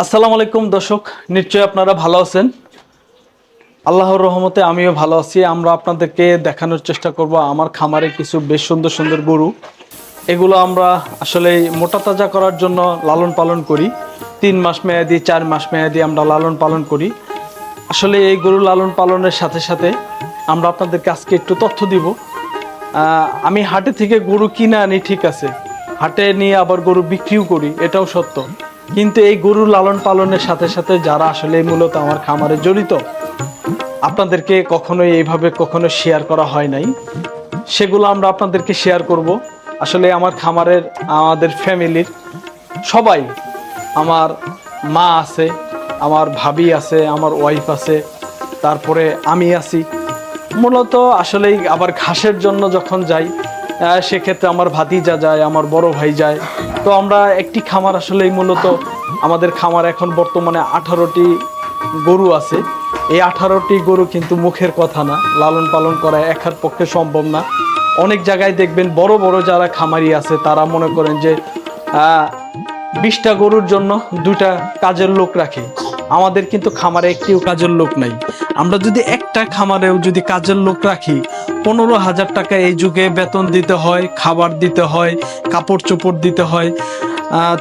আসসালামু আলাইকুম দর্শক, নিশ্চয়ই আপনারা ভালো আছেন? আল্লাহর রহমতে আমিও ভালো আছি। আমরা আপনাদেরকে দেখানোর চেষ্টা করব আমার খামারে কিছু বেশ সুন্দর সুন্দর গরু। এগুলো আমরা আসলে মোটা তাজা করার জন্য লালন পালন করি। তিন মাস মেয়াদি, চার মাস মেয়াদি আমরা লালন পালন করি। আসলে এই গরু লালন পালনের সাথে সাথে আমরা আপনাদেরকে আজকে একটু তথ্য দিব। আমি হাটে থেকে গরু কিনে আনি ঠিক আছে। হাটে নিয়ে আবার গরু বিক্রিও করি, এটাও সত্য। কিন্তু এই গরু লালন পালনের সাথে সাথে যারা আসলে মূলত আমার খামারে জড়িত, আপনাদেরকে কখনোই এইভাবে কখনো শেয়ার করা হয় নাই। সেগুলো আমরা আপনাদেরকে শেয়ার করব। আসলে আমার খামারের, আমাদের ফ্যামিলির সবাই আমার মা আছে, আমার ভাবি আছে, আমার ওয়াইফ আছে, তারপরে আমি আছি। মূলত আসলেই আবার ঘাসের জন্য যখন যাই সেক্ষেত্রে আমার ভাতিজা যায়, আমার বড় ভাই যায়। তো আমরা একটি খামার আসলেই মূলত আমাদের খামার এখন বর্তমানে আঠারোটি গরু আছে। এই আঠারোটি গরু কিন্তু মুখের কথা না, লালন পালন করা একার পক্ষে সম্ভব না। অনেক জায়গায় দেখবেন বড় বড় যারা খামারি আছে, তারা মনে করেন যে বিশটা গরুর জন্য দুটা কাজের লোক রাখে। আমাদের কিন্তু খামারে একটিও কাজের লোক নাই। আমরা যদি একটা খামারেও যদি কাজের লোক রাখি, পনেরো হাজার টাকা এই যুগে বেতন দিতে হয়, খাবার দিতে হয়, কাপড় চোপড় দিতে হয়।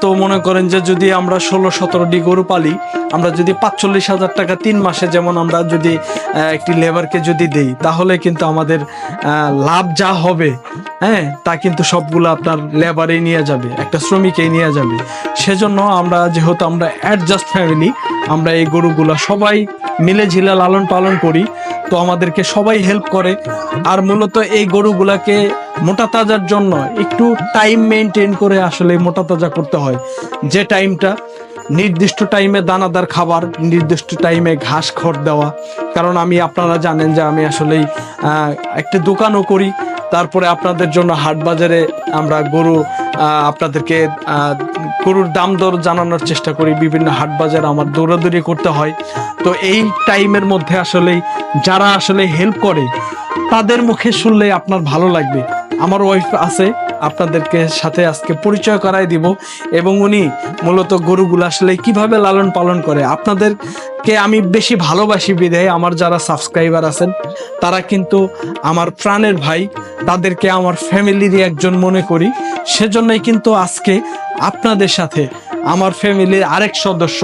তো মনে করেন যে যদি আমরা ষোলো সতেরোটি গরু পালি আমরা যদি পাঁচচল্লিশ হাজার টাকা তিন মাসে যেমন আমরা যদি একটি লেবারকে যদি দেই, তাহলে কিন্তু আমাদের লাভ যা হবে হ্যাঁ তা কিন্তু সবগুলো আপনার লেবারেই নিয়ে যাবে, একটা শ্রমিকেই নিয়ে যাবে। সেজন্য আমরা যেহেতু আমরা অ্যাডজাস্ট ফ্যামিলি আমরা এই গরুগুলো সবাই মিলে ঝিলে লালন পালন করি, তো আমাদেরকে সবাই হেল্প করে। আর মূলত এই গরুগুলাকে মোটা তাজার জন্য একটু টাইম মেনটেন করে আসলে মোটা তাজা করতে হয়। যে টাইমটা নির্দিষ্ট টাইমে দানাদার খাবার, নির্দিষ্ট টাইমে ঘাস খড় দেওয়া। কারণ আমি, আপনারা জানেন যে আমি আসলেই একটা দোকানও করি। তারপরে আপনাদের জন্য হাট বাজারে আমরা গরু আপনাদেরকে গরুর দাম দর জানানোর চেষ্টা করি। বিভিন্ন হাট বাজার আমার দৌড়াদৌড়ি করতে হয়। তো এই টাইমের মধ্যে আসলেই যারা আসলে হেল্প করে, তাদের মুখে শুনলে আপনার ভালো লাগবে। আমার ওয়াইফ আছে, আপনাদেরকে সাথে আজকে পরিচয় করাই দিব এবং উনি মূলত গরুগুলো আসলে কীভাবে লালন পালন করে। আপনাদেরকে আমি বেশি ভালোবাসি বিধায় আমার যারা সাবস্ক্রাইবার আছেন, তারা কিন্তু আমার প্রাণের ভাই, তাদেরকে আমার ফ্যামিলিরই একজন মনে করি। সেজন্যই কিন্তু আজকে আপনাদের সাথে আমার ফ্যামিলির আরেক সদস্য,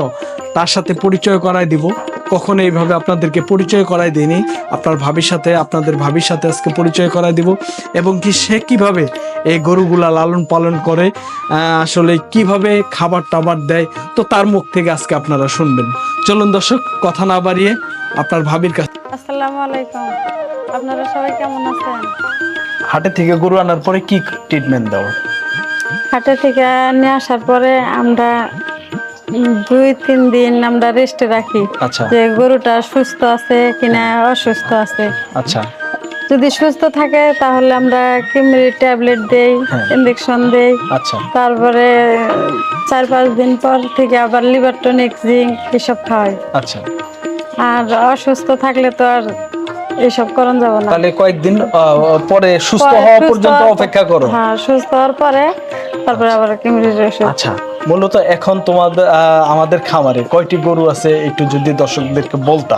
তার সাথে পরিচয় করাই দিব। কখনো এইভাবে আপনাদেরকে পরিচয় করাই দিইনি। আপনার ভাবির সাথে আপনাদের ভাবির সাথে আজকে পরিচয় করাই দিব। এবং কি সে কীভাবে এই গরুগুলা লালন পালন করে আহ, আসলে কীভাবে খাবার টাবার দেয় তো তার মুখ থেকে আজকে আপনারা শুনবেন। চলুন দর্শক কথা না বাড়িয়ে আপনার ভাবির কাছে আসসালামু আলাইকুম। আপনারা সবাই কেমন আছেন? হাটে থেকে গরু আনার পরে কি ট্রিটমেন্ট দাও হাটে থেকে নিয়ে আসার পরে আমরা দুই তিন দিন আমরা রেস্টে রাখি আচ্ছা। যে গরুটা সুস্থ আছে কিনা অসুস্থ আছে। আচ্ছা। যদি সুস্থ থাকে তাহলে আমরা কিমরি ট্যাবলেট দেই হ্যাঁ। ইঞ্জেকশন দেই। আচ্ছা। তারপরে চার পাঁচ দিন পর থেকে আবার লিভার টনিক জিঙ্ক এসব খাওয়াই। আচ্ছা। আর অসুস্থ থাকলে তো আর এসব করণ যাব না। তাহলে কয়েকদিন পরে সুস্থ হওয়া পর্যন্ত অপেক্ষা করো। হ্যাঁ সুস্থ হওয়ার পরে তারপরে আবার কিমরির ওষুধ। আচ্ছা। মূলত এখন তোমাদের আমাদের খামারে কয়টি গরু আছে একটু যদি দর্শকদেরকে বলতা?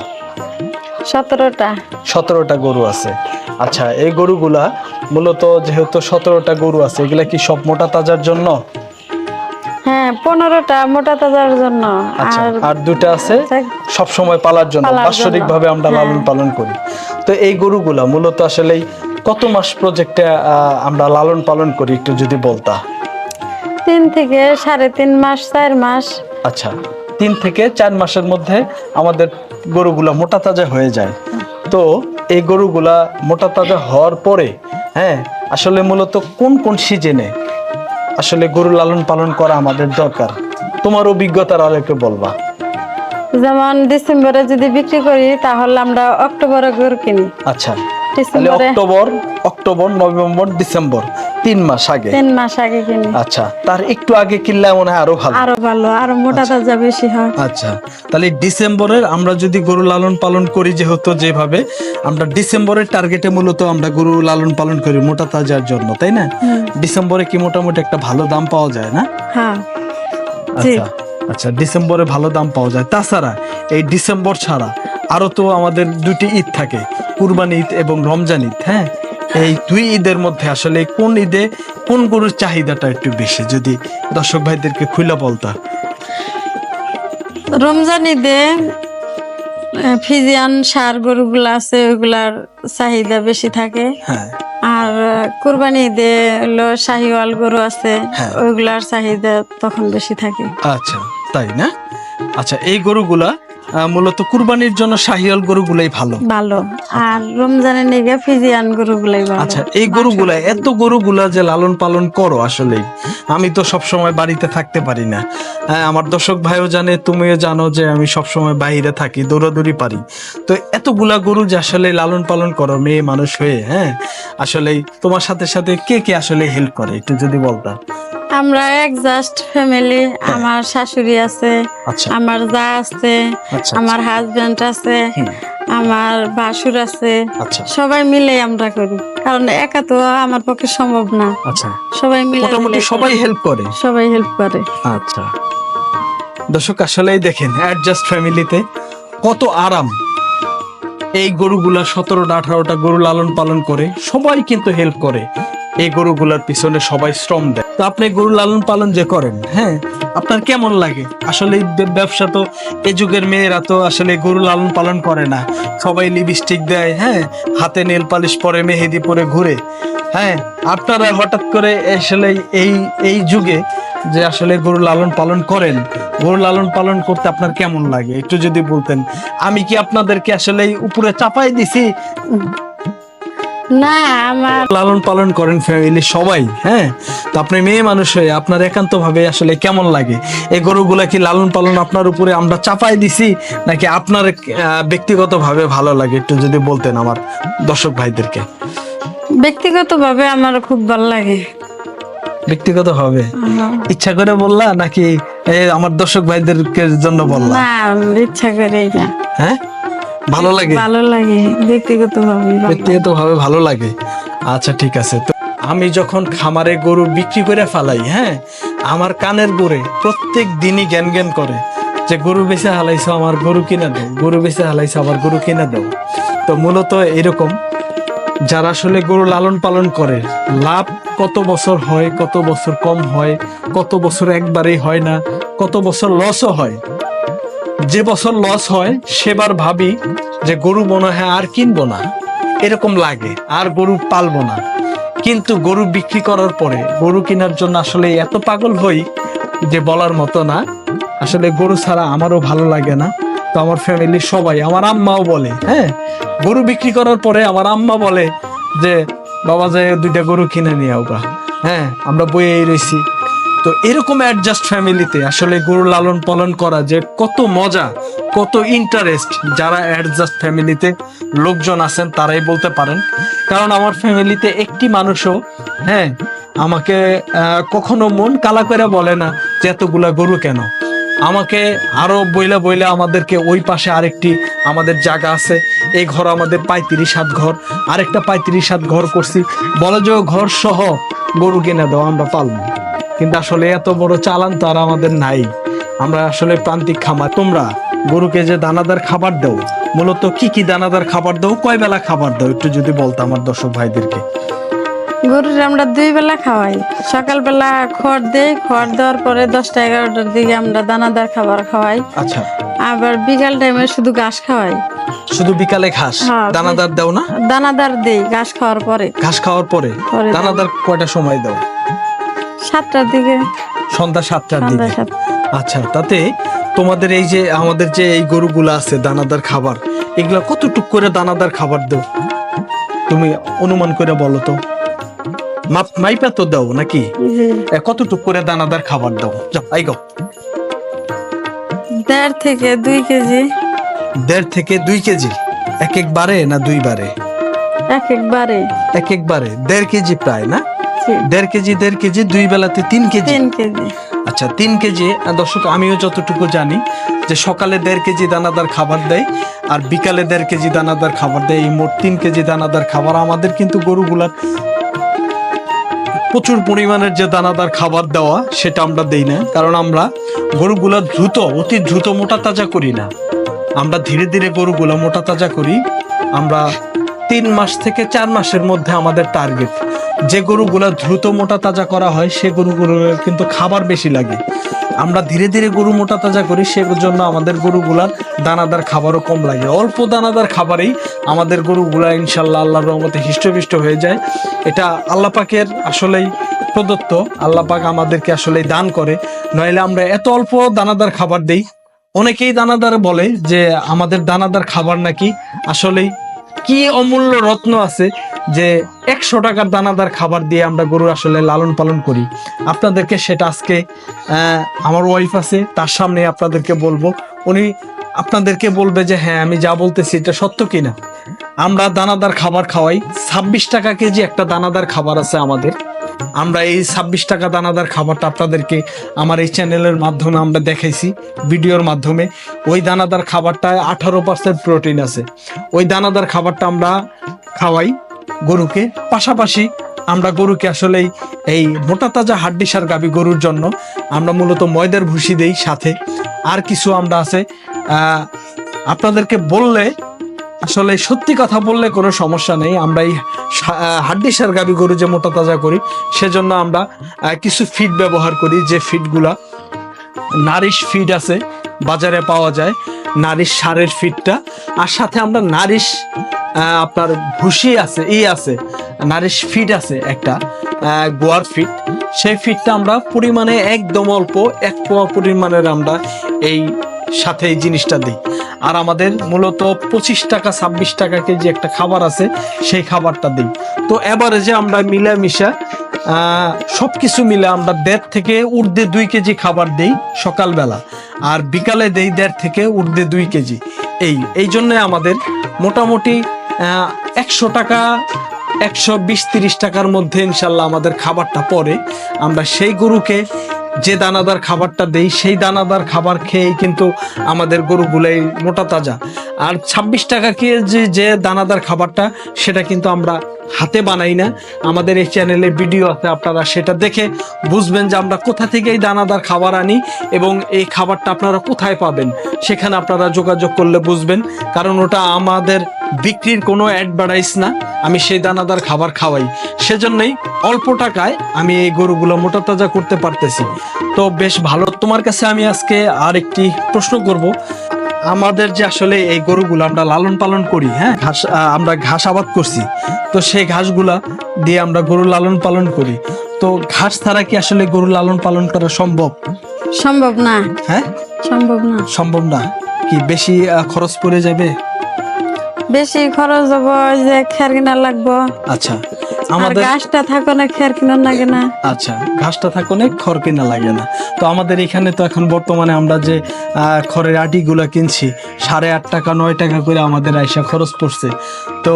সতেরোটা। সতেরোটা গরু আছে। আচ্ছা এই গরুগুলা মূলত যেহেতু সতেরোটা গরু আছে এগুলা কি সব মোটা তাজার জন্য? হ্যাঁ পনেরোটা মোটা তাজার জন্য। আচ্ছা আর দুটা আছে সব সময় পালার জন্য বাৎসরিক ভাবে আমরা লালন হ্যাঁ। পালন করি। তো এই গরুগুলা মূলত আসলে কত মাস প্রজেক্টে আমরা লালন পালন করি একটু যদি বলতা? তিন থেকে সাড়ে তিন মাস চার মাস। আচ্ছা তিন থেকে চার মাসের মধ্যে আমাদের গরুগুলা মোটা তাজা হয়ে যায়। তো এই গরুগুলা মোটা তাজা হওয়ার পরে হ্যাঁ আসলে মূলত কোন কোন সিজনে আসলে গরু লালন পালন করা আমাদের দরকার? তোমার অভিজ্ঞতার আর একটু বলবা। যেমন ডিসেম্বরে যদি বিক্রি করি তাহলে আমরা অক্টোবরে গরু কিনি। আচ্ছা অক্টোবর অক্টোবর নভেম্বর ডিসেম্বর। তিন মাস আগে? তিন মাস আগে কিনি। আচ্ছা তার একটু আগে কিনলে মনে হয় আরও ভালো। আরও ভালো আরও মোটা তাজা বেশি হয়। আচ্ছা তাহলে ডিসেম্বরের আমরা যদি গরু লালন পালন করি যেহেতু যেভাবে আমরা ডিসেম্বরের টার্গেটে মূলত আমরা গরু লালন পালন করি মোটা তাজার জন্য তাই না? ডিসেম্বরে কি মোটামুটি একটা ভালো দাম পাওয়া যায় না? হ্যাঁ। আচ্ছা আচ্ছা ডিসেম্বরে ভালো দাম পাওয়া যায়। তাছাড়া এই ডিসেম্বর ছাড়া আরও তো আমাদের দুটি ঈদ থাকে কুরবানি ঈদ এবং রমজান ঈদ হ্যাঁ? এই দুই ঈদের মধ্যে আসলে কোন ঈদে কোন গরুর চাহিদাটা একটু বেশি? যদি দর্শক ভাইদেরকে খুলে বলতা। রমজান ঈদে ফিজিয়ান সার গরুগুলো আছে ওইগুলার চাহিদা বেশি থাকে। হ্যাঁ। আর কুরবানি ঈদে হলো শাহিওয়াল গরু আছে হ্যাঁ। ওইগুলার চাহিদা তখন বেশি থাকে। আচ্ছা তাই না? আচ্ছা এই গরুগুলা মূলত কুরবানির জন্য শাহিয়াল গরুগুলাই ভালো। ভালো। আর রমজানের নিগে ফিজিয়ান গরুগুলাই ভালো। আচ্ছা এই গরুগুলা এত গরুগুলা যে লালন পালন করো আসলে আমি তো সব সময় বাড়িতে থাকতে পারি না। হ্যাঁ আমার দর্শক ভাইও জানে তুমিও জানো যে আমি সব সময় বাইরে থাকি দৌড়াদৌড়ি পারি। তো এতগুলা গরু যে আসলে লালন পালন করো মেয়ে মানুষ হয়ে হ্যাঁ আসলে তোমার সাথে সাথে কে কে আসলে হেল্প করে একটু যদি বলতা আমরা এক জাস্ট ফ্যামিলি আমার শাশুড়ি আছে আচ্ছা। আমার যা আছে আচ্ছা আমার হাজবেন্ড আছে আমার ভাসুর আছে আচ্ছা। সবাই মিলে আমরা করি। কারণ একা তো আমার পক্ষে সম্ভব না। আচ্ছা। সবাই মিলে মোটামুটি সবাই হেল্প করে। সবাই হেল্প করে। আচ্ছা। দর্শক আসলেই দেখেন অ্যাডজাস্ট ফ্যামিলিতে কত আরাম। এই গরুগুলা সতেরোটা আঠারোটা গরু লালন পালন করে সবাই কিন্তু হেল্প করে। এই গরুগুলার পিছনে সবাই শ্রম দেয়। তো আপনি গরু লালন পালন যে করেন হ্যাঁ? আপনার কেমন লাগে? আসলে ব্যবসা তো এ যুগের মেয়েরা তো আসলে গরু লালন পালন করে না। সবাই লিপস্টিক দেয় হ্যাঁ? হাতে নেল পালিশ পরে, মেহেদি পরে ঘুরে। হ্যাঁ? আপনারা হঠাৎ করে আসলে এই এই যুগে যে আসলে গরু লালন পালন করেন, গরু লালন পালন করতে আপনার কেমন লাগে? একটু যদি বলতেন। আমি কি আপনাদেরকে আসলে উপরে চাপাই দিছি? না আমার লালন পালন করেন ফ্যামিলি সবাই হ্যাঁ? তো আপনি মেয়ে মানুষ হয়ে আপনার একান্ত ভাবে আসলে কেমন লাগে? এই গরুগুলা কি লালন পালন আপনার উপরে আমরা চাপাই দিছি নাকি আপনার ব্যক্তিগত ভাবে ভালো লাগে? একটু যদি বলতেন আমার দর্শক ভাইদেরকে। ব্যক্তিগত ভাবে আমার খুব ভালো লাগে। ব্যক্তিগত ভাবে ইচ্ছা করে বললা নাকি আমার দর্শক ভাইদেরকে জন্য বললা? না ইচ্ছা করেই না। হ্যাঁ? ভালো লাগে? ভালো লাগে ব্যক্তিগত ভাবে ব্যক্তিগত ভাবে ভালো লাগে? আচ্ছা ঠিক আছে। তো আমি যখন খামারে গরু বিক্রি করে ফালাই হ্যাঁ আমার কানের গোড়ে প্রত্যেক দিনই জ্ঞান জ্ঞান করে যে গরু বেচে হালাইছো আমার গরু কিনে দাও গরু বেচে হালাইছো আমার গরু কিনে দাও। তো মূলত এরকম যারা আসলে গরু লালন পালন করে লাভ কত বছর হয় কত বছর কম হয় কত বছর একবারেই হয় না কত বছর লসও হয় যে বছর লস হয়, সেবার ভাবি যে গরু মনে হয়, আর কিনবো না। এরকম লাগে, আর গরু পালবো না। কিন্তু গরু বিক্রি করার পরে, গরু কেনার জন্য আসলে এত পাগল হই যে বলার মতো না। আসলে গরু ছাড়া আমারও ভালো লাগে না। তো আমার ফ্যামিলির সবাই, আমার আম্মাও বলে হ্যাঁ? গরু বিক্রি করার পরে আমার আম্মা বলে যে, বাবা যায় দুইটা গরু কিনে নিয়ে আওগা। হ্যাঁ আমরা বইয়েই রয়েছি। তো এরকম অ্যাডজাস্ট ফ্যামিলিতে আসলে গরু লালন পালন করা যে কত মজা, কত ইন্টারেস্ট যারা অ্যাডজাস্ট ফ্যামিলিতে লোকজন আছেন তারাই বলতে পারেন। কারণ আমার ফ্যামিলিতে একটি মানুষও হ্যাঁ আমাকে কখনো মন কালা করে বলে না যে এতগুলা গরু কেন। আমাকে আরও বইলা বইলা আমাদেরকে ওই পাশে আরেকটি আমাদের জায়গা আছে, এই ঘর আমাদের পঁয়ত্রিশ সাত ঘর, আরেকটা পঁয়ত্রিশ সাত ঘর করছি। বলে যে ঘর সহ গরু কিনে দাও, আমরা পালবো। কিন্তু আসলে এত বড় চালান তো আর আমাদের নাই। আমরা আসলে প্রান্তিক খামার। তোমরা গরুকে যে দানাদার খাবার দাও মূলত কি কি দানাদার খাবার দাও কয় বেলা খাবার দাও একটু যদি বলতো আমার দর্শক ভাইদেরকে। গরুর আমরা দুই বেলা খাওয়াই। সকালবেলা খড় দেই খড় দেওয়ার পরে দশটা এগারোটার দিকে আমরা দানাদার খাবার খাওয়াই। আচ্ছা। আবার বিকাল টাইমে শুধু ঘাস খাওয়াই। শুধু বিকালে ঘাস? হ্যাঁ, দানাদার দাও না? দানাদার দেই ঘাস খাওয়ার পরে। ঘাস খাওয়ার পরে? পরে দানাদার কয়টা সময় দাও? সাতটার দিকে। সন্ধ্যা সাতটার দিকে? আচ্ছা তাতে তোমাদের এই যে আমাদের যে এই গরুগুলো আছে দানাদার খাবার এগুলা কতটুক করে দানাদার খাবার দাও? তুমি অনুমান করে বলো তো। মাপ মাইপা তো দাও নাকি? কতটুক করে দানাদার খাবার দাও? যাও আই গো। দেড় থেকে দুই কেজি। দেড় থেকে দুই কেজি? এক এক বারে না দুই বারে? এক একবারে এক এক বারে? দেড় কেজি প্রায় না? দেড় কেজি দেড় কেজি দুই বেলাতে তিন কেজি। তিন কেজি। আচ্ছা তিন কেজি। দর্শক আমিও যতটুকু জানি যে সকালে দেড় কেজি দানাদার খাবার দেয় আর বিকালে দেড় কেজি দানাদার খাবার দেয়। এই মোট তিন কেজি দানাদার খাবার আমাদের কিন্তু গরুগুলার প্রচুর পরিমাণের যে দানাদার খাবার দেওয়া সেটা আমরা দেই না। কারণ আমরা গরুগুলা দ্রুত অতি দ্রুত মোটা তাজা করি না। আমরা ধীরে ধীরে গরুগুলা মোটা তাজা করি। আমরা তিন মাস থেকে চার মাসের মধ্যে আমাদের টার্গেট যে গরুগুলা দ্রুত মোটা তাজা করা হয়, সে গরুগুলোর কিন্তু খাবার বেশি লাগে। আমরা ধীরে ধীরে গরু মোটা তাজা করি, সে জন্য আমাদের গরুগুলার দানাদার খাবারও কম লাগে। অল্প দানাদার খাবারেই আমাদের গরুগুলা ইনশাল্লাহ আল্লাহর রহমতে হৃষ্টপুষ্ট হয়ে যায়। এটা আল্লাহ পাকের আসলেই প্রদত্ত। আল্লাহ পাক আমাদেরকে আসলেই দান করে। নইলে আমরা এত অল্প দানাদার খাবার দেই। অনেকেই দানাদার বলে যে আমাদের দানাদার খাবার নাকি আসলেই কি অমূল্য রত্ন আছে। যে একশো টাকার দানাদার খাবার দিয়ে আমরা গরু আসলে লালন পালন করি। আপনাদেরকে সেটা আজকে আমার ওয়াইফ আছে, তার সামনে আপনাদেরকে বলব। উনি আপনাদেরকে বলবে যে হ্যাঁ আমি যা বলতেছি, এটা সত্য কিনা? আমরা দানাদার খাবার খাওয়াই। ছাব্বিশ টাকা কেজি একটা দানাদার খাবার আছে আমাদের। আমরা এই ছাব্বিশ টাকা দানাদার খাবারটা আপনাদেরকে আমার এই চ্যানেলের মাধ্যমে আমরা দেখাইছি ভিডিওর মাধ্যমে। ওই দানাদার খাবারটায় আঠারো পার্সেন্ট প্রোটিন আছে। ওই দানাদার খাবারটা আমরা খাওয়াই। গরুকে। পাশাপাশি আমরা গরুকে আসলে এই মোটা তাজা হাড্ডিসার গাবি গরুর জন্য আমরা মূলত ময়দার ভুসি দেই সাথে। আর কিছু আমরা আছে আপনাদেরকে বললে, আসলে সত্যি কথা বললে কোনো সমস্যা নেই। আমরা এই হাড্ডিসার গাবি গরু যে মোটা তাজা করি, সেজন্য আমরা কিছু ফিড ব্যবহার করি যে ফিডগুলা নারিশ ফিড আছে, বাজারে পাওয়া যায়। নারিশ সারের ফিডটা আর সাথে আমরা নারিশ আপনার ভুসি আছে, ই আছে, নারিশ ফিড আছে একটা গোয়ার ফিড সেই ফিডটা আমরা পরিমাণে একদম অল্প, এক পরিমাণের আমরা এই সাথে এই জিনিসটা দিই। আর আমাদের মূলত পঁচিশ টাকা, ছাব্বিশ টাকা কেজি একটা খাবার আছে, সেই খাবারটা দিই। তো এভারেজে আমরা মিলামিশা সব কিছু মিলে আমরা দেড় থেকে ঊর্ধ্বে দুই কেজি খাবার দেই সকালবেলা। আর বিকালে দেই দেড় থেকে ঊর্ধ্বে দুই কেজি। এই এই জন্যে আমাদের মোটামুটি একশো টাকা, একশো বিশ তিরিশ টাকার মধ্যে ইনশাল্লাহ আমাদের খাবারটা পরে আমরা সেই গরুকে যে দানাদার খাবারটা দেই, সেই দানাদার খাবার খেয়েই কিন্তু আমাদের গরুগুলাই মোটা তাজা। আর ছাব্বিশ টাকা কেজি যে দানাদার খাবারটা, সেটা কিন্তু আমরা হাতে বানাই না। আমাদের এই চ্যানেলে ভিডিও আছে, আপনারা সেটা দেখে বুঝবেন যে আমরা কোথা থেকে এই দানাদার খাবার আনি এবং এই খাবারটা আপনারা কোথায় পাবেন। সেখানে আপনারা যোগাযোগ করলে বুঝবেন, কারণ ওটা আমাদের বিক্রির কোনো অ্যাডভার্টাইজ না। আমি সেই দানাদার খাবার খাওয়াই। সেজন্যই অল্প টাকায় আমি এই গরুগুলো মোটা তাজা করতে পারতেছি। তো বেশ ভালো। তোমার কাছে আমি আজকে আর একটি প্রশ্ন করব। আমাদের যে আসলে এই গরুগুলো আমরা লালন পালন করি হ্যাঁ? ঘাস আমরা ঘাস আবাদ করছি। তো সেই ঘাসগুলা দিয়ে আমরা গরু লালন পালন করি। তো ঘাস ছাড়া কি আসলে গরু লালন পালন করা সম্ভব? সম্ভব না। হ্যাঁ? সম্ভব না। সম্ভব না। কি বেশি খরচ পড়ে যাবে? বেশি খরচ হব যে খের কিনা লাগবো। আচ্ছা। আমাদের ঘাসটা থাকো না খের কিনা লাগে না। আচ্ছা ঘাসটা থাকো অনেক খড় কিনা লাগে না। তো আমাদের এখানে তো এখন বর্তমানে আমরা যে আহ, খড়ের আটিগুলো কিনছি সাড়ে আট টাকা নয় টাকা করে আমাদের আইসা খরচ পড়ছে। তো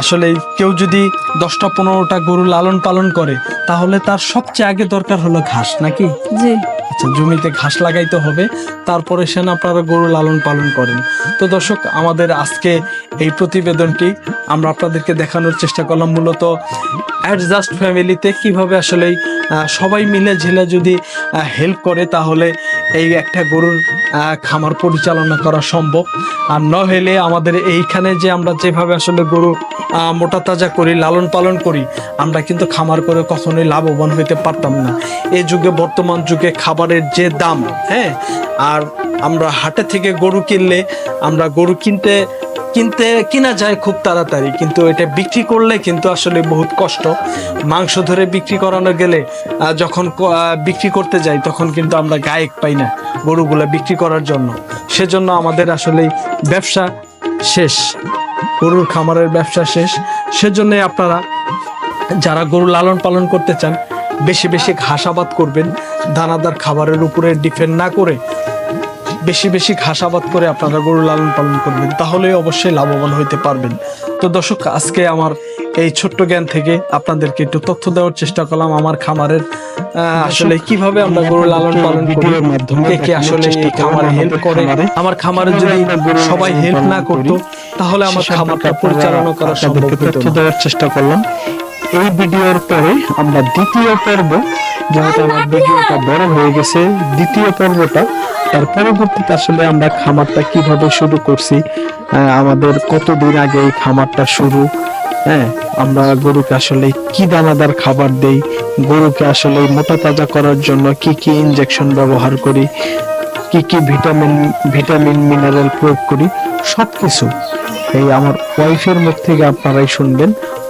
আসলে কেউ যদি দশটা পনেরোটা গরু লালন পালন করে তাহলে তার সবচেয়ে আগে দরকার হলো ঘাস নাকি? জি। আচ্ছা জমিতে ঘাস লাগাইতে হবে তারপরে সেন আপনারা গরু লালন পালন করেন। তো দর্শক আমাদের আজকে এই প্রতিবেদনটি আমরা আপনাদেরকে দেখানোর চেষ্টা করলাম মূলত অ্যাডজাস্ট ফ্যামিলিতে কীভাবে আসলে সবাই মিলে ঝিলে যদি হেল্প করে তাহলে এই একটা গরুর খামার পরিচালনা করা সম্ভব। আর ন হলে আমাদের এইখানে যে আমরা যেভাবে আসলে গরু মোটা তাজা করি, লালন পালন করি, আমরা কিন্তু খামার করে কখনোই লাভবান হইতে পারতাম না। এই যুগে, বর্তমান যুগে খাবারের যে দাম হ্যাঁ আর আমরা হাটে থেকে গরু কিনলে, আমরা গরু কিনতে কিনতে, কিনা যায় খুব তাড়াতাড়ি, কিন্তু এটা বিক্রি করলে কিন্তু আসলে বহুত কষ্ট। মাংস ধরে বিক্রি করানো গেলে যখন বিক্রি করতে যাই, তখন কিন্তু আমরা গায়ক পাই না গরুগুলা বিক্রি করার জন্য। সেজন্য আমাদের আসলে ব্যবসা শেষ। গরুর খামারের ব্যবসা শেষ। সেজন্যই আপনারা যারা গরু লালন পালন করতে চান, বেশি বেশি ঘাসাবাদ করবেন। দানাদার খাবারের উপরে ডিপেন্ড না করে বেশি বেশি ঘাস আবাদ করে আপনারা গরু লালন পালন করবেন। তাহলে অবশ্যই লাভবান হইতে পারবেন। তো দর্শক আজকে আমার এই ছোট্ট জ্ঞান থেকে আপনাদেরকে একটু তথ্য দেওয়ার চেষ্টা করলাম আমার খামারের আসলে কীভাবে আমরা গরু লালন পালন করি ভিডিওর মাধ্যমে কে কে আসলে খামারে হেল্প করে। আমার খামারে যদি সবাই হেল্প না করতো তাহলে আমার খামারটা পরিচালনা করা সম্ভব হতো তথ্য দেওয়ার চেষ্টা করলাম। এই ভিডিওর পরে আমরা দ্বিতীয় পর্ব যেহেতু আমার ভিডিওটা বড় হয়ে গেছে দ্বিতীয় পর্বটা তার পরবর্তীতে আসলে আমরা খামারটা কীভাবে শুরু করছি আমাদের কতদিন আগে এই খামারটা শুরু হ্যাঁ আমরা গরুকে আসলে কি দানাদার খাবার দেই গরুকে আসলে মোটা তাজা করার জন্য কি কি ইনজেকশন ব্যবহার করি কি কি ভিটামিন ভিটামিন মিনারেল প্রয়োগ করি সবকিছু এই আমার ওয়াইফের মুখ থেকে আপনারাই শুনবেন।